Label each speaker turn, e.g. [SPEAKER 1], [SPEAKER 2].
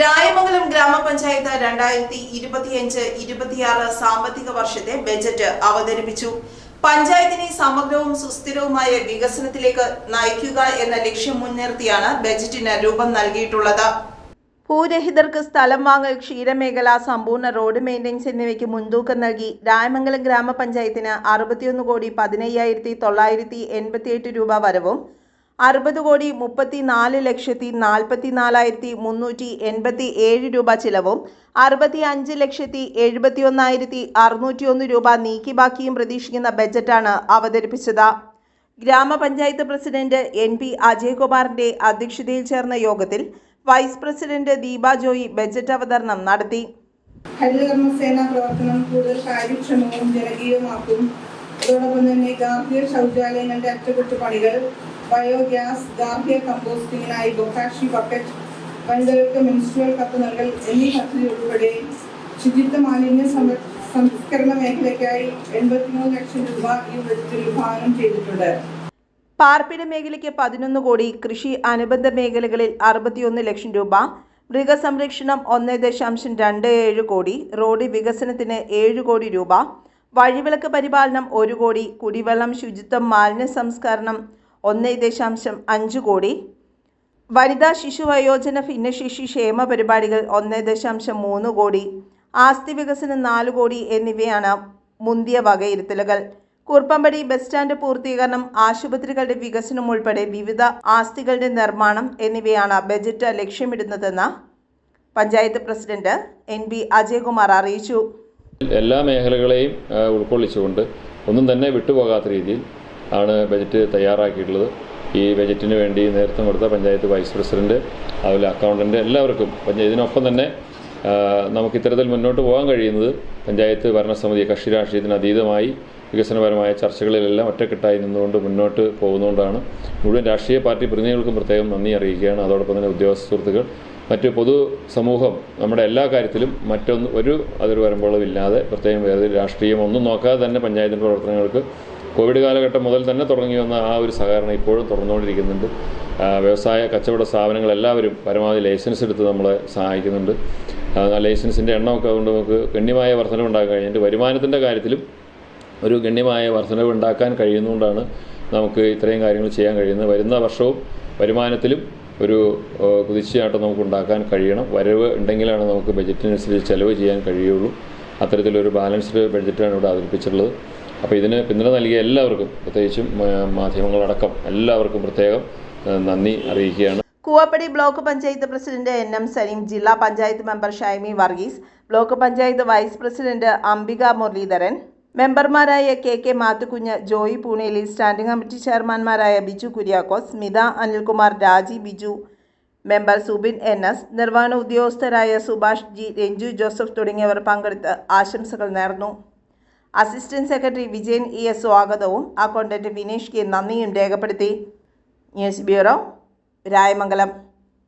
[SPEAKER 1] രായമംഗലം ഗ്രാമപഞ്ചായത്ത് രണ്ടായിരത്തി ഇരുപത്തിയഞ്ച് ഇരുപത്തിയാറ് സാമ്പത്തിക വർഷത്തെ ബജറ്റ് അവതരിപ്പിച്ചു. പഞ്ചായത്തിനെ സമഗ്രവും സുസ്ഥിരവുമായ വികസനത്തിലേക്ക് നയിക്കുക എന്ന ലക്ഷ്യം മുൻനിർത്തിയാണ് ബജറ്റിന് രൂപം നൽകിയിട്ടുള്ളത്. ഭൂരഹിതർക്ക് സ്ഥലം വാങ്ങൽ ക്ഷീരമേഖല സമ്പൂർണ റോഡ് മെയിന്റെനൻസ് എന്നിവയ്ക്ക് മുൻതൂക്കം നൽകി രായമംഗലം ഗ്രാമപഞ്ചായത്തിന് അറുപത്തിയൊന്ന് കോടി പതിനയ്യായിരത്തി തൊള്ളായിരത്തി എൺപത്തിയെട്ട് രൂപ വരവും അറുപത് കോടി മുപ്പത്തി നാല് ലക്ഷത്തി നാൽപ്പത്തി നാലായിരത്തി മുന്നൂറ്റി എൺപത്തി ഏഴ് രൂപ ചിലവും അറുപത്തി അഞ്ച് ലക്ഷത്തി എഴുപത്തി ഒന്നായിരത്തി അറുന്നൂറ്റി ഒന്ന് രൂപ നീക്കി ബാക്കിയും പ്രതീക്ഷിക്കുന്ന ബജറ്റാണ് അവതരിപ്പിച്ചത്. ഗ്രാമപഞ്ചായത്ത് പ്രസിഡന്റ് എൻ പി അജയകുമാറിന്റെ അധ്യക്ഷതയിൽ ചേർന്ന യോഗത്തിൽ vice president Deepa Joy budget അവതരണം നടത്തി.
[SPEAKER 2] ഹരിതകർമ്മസേന പ്രവർത്തനം കൂടുതൽ കാര്യക്ഷമവും ജനകീയമാക്കും അതോടൊപ്പം തന്നെ ഗാർഹിക ശൗചാലയങ്ങളുടെ അറ്റകുറ്റപ്പണികൾ ബയോഗ്യാസ് ഗാർഹിക കമ്പോസ്റ്റിങ്ങിനായി ബൊക്കാഷി ബക്കറ്റ് വനിതകൾക്ക് മെൻസ്ട്രുവൽ കത്ത് നൽകൽ എന്നീ പദ്ധതി ഉൾപ്പെടെ ശുചിത്വ മാലിന്യ സംസ്കരണ മേഖലയ്ക്കായി എൺപത്തിമൂന്ന് ലക്ഷം രൂപ ഈ ബജറ്റിൽ വിഭാവനം ചെയ്തിട്ടുണ്ട്.
[SPEAKER 1] പാർപ്പിട മേഖലയ്ക്ക് പതിനൊന്ന് കോടി കൃഷി അനുബന്ധ മേഖലകളിൽ അറുപത്തിയൊന്ന് ലക്ഷം രൂപ മൃഗസംരക്ഷണം ഒന്ന് ദശാംശം രണ്ട് ഏഴ് കോടി റോഡ് വികസനത്തിന് ഏഴ് കോടി രൂപ വഴിവിളക്ക് പരിപാലനം ഒരു കോടി കുടിവെള്ളം ശുചിത്വം മാലിന്യ സംസ്കരണം ഒന്ന് ദശാംശം അഞ്ച് കോടി. വനിതാ ശിശു വയോജന ഭിന്നശേഷി ക്ഷേമ പരിപാടികൾ ഒന്ന് ദശാംശം മൂന്ന് കോടി. ആസ്തി വികസനം നാല് കോടി എന്നിവയാണ് മുന്തിയ വകയിരുത്തലുകൾ. കുറുപ്പമ്പടി ബസ് സ്റ്റാൻഡ് പൂർത്തീകരണം ആശുപത്രികളുടെ വികസനം ഉൾപ്പെടെ വിവിധ ആസ്തികളുടെ നിർമ്മാണം എന്നിവയാണ് ബജറ്റ് ലക്ഷ്യമിടുന്നതെന്ന് panchayat president N B Ajayakumar അറിയിച്ചു.
[SPEAKER 3] എല്ലാ മേഖലകളെയും ഉൾക്കൊള്ളിച്ചുകൊണ്ട് ഒന്നും തന്നെ വിട്ടുപോകാത്ത രീതിയിൽ ആണ് ബജറ്റ് തയ്യാറാക്കിയിട്ടുള്ളത്. ഈ ബജറ്റിന് വേണ്ടി നേതൃത്വം കൊടുത്ത പഞ്ചായത്ത് വൈസ് പ്രസിഡന്റ് അതുപോലെ അക്കൗണ്ടന്റ് എല്ലാവർക്കും ഇതിനൊപ്പം തന്നെ നമുക്ക് ഇത്തരത്തിൽ മുന്നോട്ട് പോകാൻ കഴിയുന്നത് പഞ്ചായത്ത് ഭരണസമിതി കക്ഷി രാഷ്ട്രീയത്തിന് അതീതമായി വികസനപരമായ ചർച്ചകളിലെല്ലാം ഒറ്റക്കെട്ടായി നിന്നുകൊണ്ട് മുന്നോട്ട് പോകുന്നതുകൊണ്ടാണ് മുഴുവൻ രാഷ്ട്രീയ പാർട്ടി പ്രതിനിധികൾക്കും പ്രത്യേകം നന്ദി അറിയിക്കുകയാണ്. അതോടൊപ്പം തന്നെ ഉദ്യോഗസ്ഥ സുഹൃത്തുക്കൾ മറ്റ് പൊതു സമൂഹം നമ്മുടെ എല്ലാ കാര്യത്തിലും മറ്റൊന്ന് ഒരു അതിർവരമ്പുകളുമില്ലാതെ പ്രത്യേകം വേറെ രാഷ്ട്രീയം ഒന്നും നോക്കാതെ തന്നെ പഞ്ചായത്തിന്റെ പ്രവർത്തനങ്ങൾക്ക് കോവിഡ് കാലഘട്ടം മുതൽ തന്നെ തുടങ്ങി വന്ന ആ ഒരു സഹകരണം ഇപ്പോഴും തുറന്നുകൊണ്ടിരിക്കുന്നുണ്ട്. വ്യവസായ കച്ചവട സ്ഥാപനങ്ങൾ എല്ലാവരും പരമാവധി ലൈസൻസ് എടുത്ത് നമ്മളെ സഹായിക്കുന്നുണ്ട്. ലൈസൻസിന്റെ എണ്ണമൊക്കെ കൊണ്ട് നമുക്ക് ഗണ്യമായ വർധനവുണ്ടാക്കാൻ കഴിഞ്ഞിട്ട് വരുമാനത്തിന്റെ കാര്യത്തിലും ഒരു ഗണ്യമായ വർധനവ് ഉണ്ടാക്കാൻ കഴിയുന്നതുകൊണ്ടാണ് നമുക്ക് ഇത്രയും കാര്യങ്ങൾ ചെയ്യാൻ കഴിയുന്നത്. വരുന്ന വർഷവും വരുമാനത്തിലും ഒരു കുതിച്ചയായിട്ട് നമുക്ക് ഉണ്ടാക്കാൻ കഴിയണം. വരവ് ഉണ്ടെങ്കിലാണ് നമുക്ക് ബജറ്റിനനുസരിച്ച് ചെലവ് ചെയ്യാൻ കഴിയുള്ളൂ. അത്തരത്തിലൊരു ബാലൻസ്ഡ് ബഡ്ജറ്റാണ് ഇവിടെ അവതരിപ്പിച്ചിട്ടുള്ളത്. അപ്പോൾ ഇതിന് പിന്തുണ നൽകിയ എല്ലാവർക്കും പ്രത്യേകിച്ചും മാധ്യമങ്ങളടക്കം എല്ലാവർക്കും പ്രത്യേകം നന്ദി അറിയിക്കുകയാണ്.
[SPEAKER 1] Koovappady block panchayat president N M Saleem ജില്ലാ panchayat member Shymi Varghese block panchayat vice president Ambika Muraleedharan മെമ്പർമാരായ K K Mathukunju Joy Pooneli standing committee ചെയർമാൻമാരായ Biju Kuriakose Smitha Anilkumar Raji Biju member Subin N S നിർവഹണ ഉദ്യോഗസ്ഥരായ Subhash G Ranju Joseph തുടങ്ങിയവർ പങ്കെടുത്ത് ആശംസകൾ നേർന്നു. Assistant secretary Vijayan E S സ്വാഗതവും accountant Vineesh K നന്ദിയും രേഖപ്പെടുത്തി. News bureau Rayamangalam.